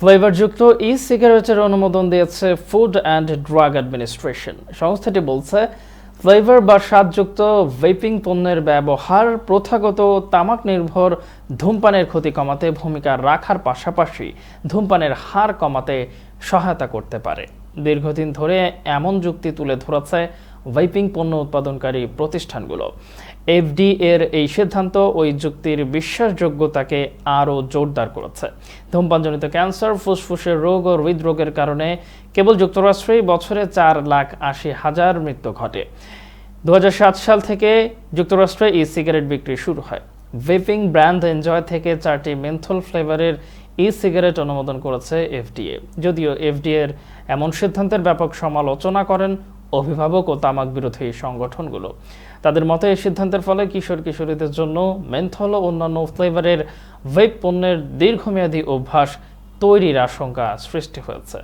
ফ্লেভারযুক্ত ই সিগারেটের অনুমোদন দিয়েছে ফুড অ্যান্ড ড্রাগ অ্যাডমিনিস্ট্রেশন সংস্থাটি বলছে, ফ্লেভার বা স্বাদযুক্ত ভেপিং পণ্যের ব্যবহার প্রথাগত, তামাক নির্ভর, ধূমপানের ক্ষতি কমাতে ভূমিকা রাখার পাশাপাশি ধূমপানের হার কমাতে সহায়তা করতে পারে। দীর্ঘদিন ধরে এমন যুক্তি তুলে ধরেছে ভেপিং পণ্য উৎপাদনকারী প্রতিষ্ঠানগুলো। এফডি এর এই সিদ্ধান্ত ওই যুক্তির বিশ্বাসযোগ্যতাকে আরও জোরদার করেছে। ধূমপানজনিত ক্যান্সার, ফুসফুসের রোগ ও হৃদরোগের কারণে কেবল যুক্তরাষ্ট্রেই বছরে চার লাখ আশি হাজার মৃত্যু ঘটে। দু হাজার সাত সাল থেকে যুক্তরাষ্ট্রে ই সিগারেট বিক্রি শুরু হয়। ভেপিং ব্র্যান্ড এনজয় থেকে চারটি মেন্থল ফ্লেভারের ই সিগারেট অনুমোদন করেছে এফডিএ। যদিও এফডিএর এমন সিদ্ধান্তের ব্যাপক সমালোচনা করেন অভিভাবক ও তামাক বিরোধী সংগঠনগুলো। তাদের মতে, এই সিদ্ধান্তের ফলে কিশোর কিশোরীদের জন্য মেন্থল ও অন্যান্য ফ্লেভারের ভেপ পণ্যের দীর্ঘমেয়াদী অভ্যাস তৈরির আশঙ্কা সৃষ্টি হয়েছে।